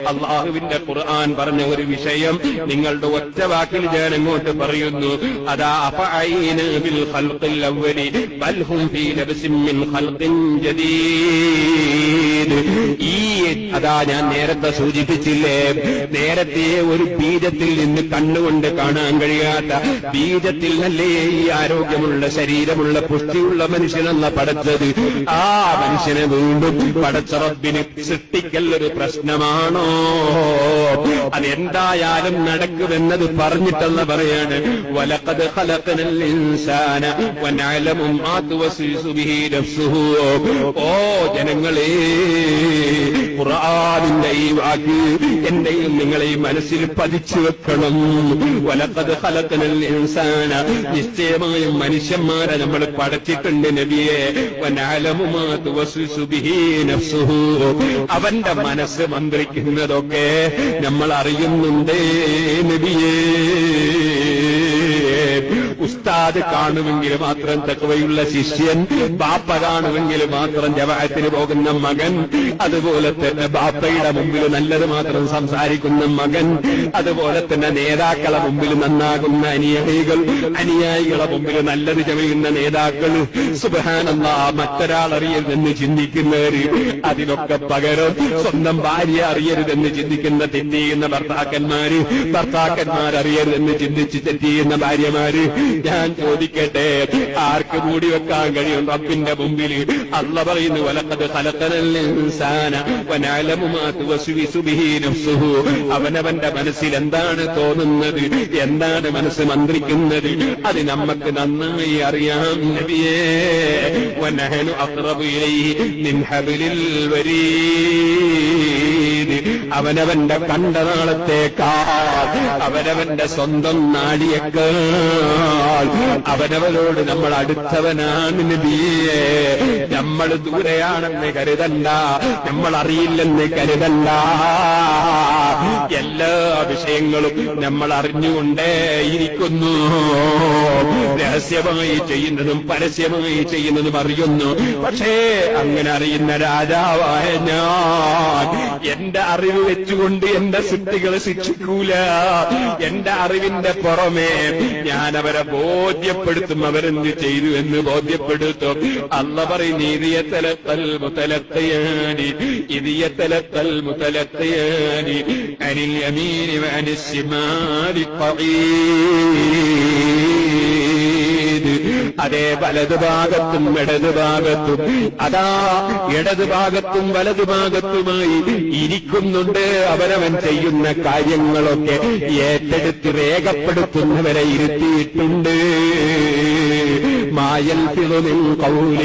അള്ളാഹുവിന്റെ ഖുർആൻ പറഞ്ഞ ഒരു വിഷയം നിങ്ങളുടെ ഒറ്റ വാക്കിൽ ഞാൻ അങ്ങോട്ട് പറയുന്നു. അതാ അതാ ഞാൻ നേരത്തെ സൂചിപ്പിച്ചില്ലേ? നേരത്തെ ഒരു ബീജത്തിൽ നിന്ന് കണ്ണുകൊണ്ട് കാണാൻ കഴിയാത്ത ബീജത്തിൽ നല്ലേ ഈ ആരോഗ്യമുള്ള ശരീരമുള്ള പുഷ്ടിയുള്ള മനുഷ്യനെന്ന പടച്ചത് ആ മനുഷ്യനെ വീണ്ടും പടച്ച റബ്ബിന് സൃഷ്ടിക്കൽ ഒരു പ്രശ്നമാണോ? അതെന്തായാലും നടക്കുമെന്നത് പറഞ്ഞിട്ടല്ല പറയാണ്. വലക്കത് ഖലഖനൽ ഇൻസാന ഓ ജനങ്ങളെ ഖുർആാനിന്റെ ഈ വാക്ക് എന്റെയും നിങ്ങളെയും മനസ്സിൽ പതിച്ചു വെക്കണം. വലക്കത് ഖലഖനൽ ഇൻസാന നിശ്ചയമായും മനുഷ്യന്മാരെ നമ്മൾ പടച്ചിട്ടുണ്ട് നബിയെ. വനഅലമു മാ തുവസ്വിസു ബിഹി നഫ്സുഹു. അവന്റെ മനസ്സ് മന്ത്രിക്കുന്നതൊക്കെ നമ്മൾ അറിയുന്നുണ്ടേ നബിയേ. ഉസ്താദ് കാണുമെങ്കിൽ മാത്രം തക്കവയുള്ള ശിഷ്യൻ. ബാപ്പ കാണുമെങ്കിൽ മാത്രം ജവാഹത്തിന് പോകുന്ന മകൻ. അതുപോലെ തന്നെ ബാപ്പയുടെ മുമ്പിൽ നല്ലത് മാത്രം സംസാരിക്കുന്ന മകൻ. അതുപോലെ തന്നെ നേതാക്കളെ മുമ്പിൽ നന്നാകുന്ന അനുയായികൾ. അനുയായികളെ മുമ്പിൽ നല്ലത് ചമയുന്ന നേതാക്കൾ. സുബാനെന്ന മറ്റൊരാൾ അറിയരുതെന്ന് ചിന്തിക്കുന്നവര് അതിനൊക്കെ പകരം സ്വന്തം ഭാര്യ അറിയരുതെന്ന് ചിന്തിക്കുന്ന തെറ്റിയുന്ന ഭർത്താക്കന്മാര് ഭർത്താക്കന്മാർ അറിയരുതെന്ന് ചിന്തിച്ച് തെറ്റിയുന്ന ഭാര്യമാര്. ഞാൻ ചോദിക്കട്ടെ ആർക്ക് മൂടി വെക്കാൻ കഴിയും റബ്ബിന്റെ മുമ്പിൽ? അല്ല പറയുന്നു വലക്കത് നഫ്സുഹു. അവനവന്റെ മനസ്സിൽ എന്താണ് തോന്നുന്നത്? എന്താണ് മനസ്സ് മന്ത്രിക്കുന്നത്? അത് നമ്മക്ക് നന്നായി അറിയാം നബിയേ. വനഹനു ഹബ്ലിൽ വരീദ്. അവനവന്റെ കണ്ടനാളത്തേക്കാൾ അവനവന്റെ സ്വന്തം നാടിയേക്കാൾ അവനവനോട് നമ്മൾ അടുത്തവനാണ് നബിയെ. നമ്മൾ ദൂരെയാണെന്ന് കരുതല്ല നമ്മൾ അറിയില്ലെന്ന് കരുതല്ല എല്ലാ വിഷയങ്ങളും നമ്മൾ അറിഞ്ഞുകൊണ്ടേ ഇരിക്കുന്നു. രഹസ്യമായി ചെയ്യുന്നതും പരസ്യമായി ചെയ്യുന്നതും അറിയുന്നു. പക്ഷേ അങ്ങനെ അറിയുന്ന രാജാവായ ഞാൻ എന്റെ അറിവ് വെച്ചുകൊണ്ട് എന്റെ സൃഷ്ടികളെ ശിക്ഷിക്കൂല. എന്റെ അറിവിന്റെ പുറമേ ഞാൻ അവരെ ബോധ്യപ്പെടുത്തും അവരെന്ത് ചെയ്തു എന്ന് ബോധ്യപ്പെടുത്തും. അല്ല പറയും ഇതിയത്തലത്തൽ മുതലത്തയാനി ഇതിയത്തലത്തൽ മുതലത്തയാനി അനിൽ യമീനി അനിശ്യമാരി അതേ വലതുഭാഗത്തും ഇടതുഭാഗത്തും അതാ ഇടതുഭാഗത്തും വലതുഭാഗത്തുമായി ഇരിക്കുന്നുണ്ട് അവനവൻ ചെയ്യുന്ന കാര്യങ്ങളൊക്കെ ഏറ്റെടുത്ത് രേഖപ്പെടുത്തുന്നവരെ ഇരുത്തിയിട്ടുണ്ട്. മായൽ قول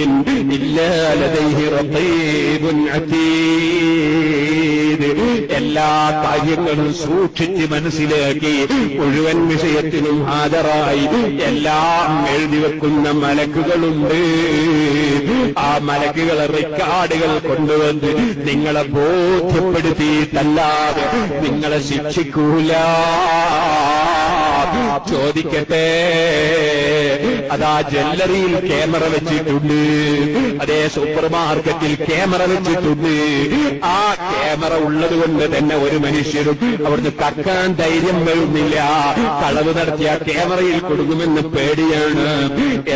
إلا لديه رقيب അതീദ് എല്ലാ കാര്യങ്ങളും സൂക്ഷിച്ച് മനസ്സിലാക്കി മുഴുവൻ വിഷയത്തിനും ഹാജരായി. എല്ലാം എഴുതി വെക്കുന്ന മലക്കുകളുണ്ട്. ആ മലക്കുകൾ റെക്കാർഡുകൾ കൊണ്ടുവന്ന് നിങ്ങളെ ബോധ്യപ്പെടുത്തിയിട്ടല്ലാതെ നിങ്ങളെ ശിക്ഷിക്കൂല. ചോദിക്കട്ടെ. അതാ ജ്വല്ലറിയിൽ ക്യാമറ വെച്ചിട്ടുണ്ട്. അതേ സൂപ്പർ മാർക്കറ്റിൽ ക്യാമറ വെച്ചിട്ടുണ്ട്. ആ ക്യാമറ ഉള്ളത് കൊണ്ട് തന്നെ ഒരു മനുഷ്യരും അവിടുന്ന് കക്കാൻ ധൈര്യം വരുന്നില്ല. കളവ് നടത്തിയ ക്യാമറയിൽ കൊടുക്കുമെന്ന് പേടിയാണ്.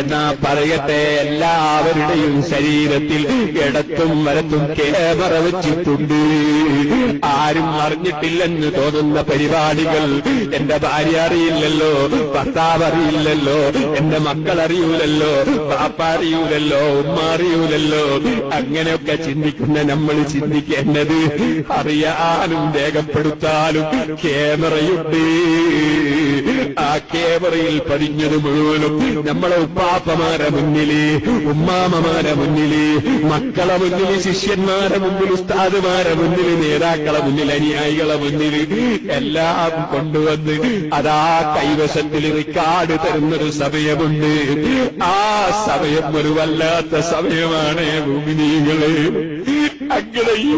എന്നാ പറയട്ടെ എല്ലാവരുടെയും ശരീരത്തിൽ ഇടത്തും വലത്തും ക്യാമറ വെച്ചിട്ടുണ്ട്. ആരും അറിഞ്ഞിട്ടില്ലെന്ന് തോന്നുന്ന പരിപാടികൾ എന്റെ ഭാര്യ അറിയില്ലല്ലോ ഭർത്താവ് അറിയില്ലല്ലോ എന്റെ മക്കൾ അറിയൂലല്ലോ പാപ്പ അറിയൂലല്ലോ ഉമ്മ അറിയൂലല്ലോ. അങ്ങനെയൊക്കെ ചിന്തിക്കുന്ന നമ്മൾ ചിന്തിക്കേണ്ടത് അറിയാനും രേഖപ്പെടുത്താനും ക്യാമറയുണ്ട്. ആ ക്യാമറയിൽ പതിഞ്ഞത് മുഴുവനും നമ്മളെ ഉപ്പാപ്പമാരെ മുന്നിൽ ഉമ്മാമമാരെ മുന്നിൽ മക്കളെ മുന്നിൽ ശിഷ്യന്മാരെ മുന്നിൽ ഉസ്താദുമാരെ മുന്നിൽ നേതാക്കളെ മുന്നിൽ അനുയായികളെ മുന്നിൽ എല്ലാം കൊണ്ടുവന്ന് അതാ കൈവശത്തിൽ റിക്കാർഡ് തരുന്നൊരു സമയമുണ്ട്. ആ സമയം ഒരു വല്ലാത്ത സമയമാണ് ഭൂമിനീകൾ അങ്ങനെ ഈ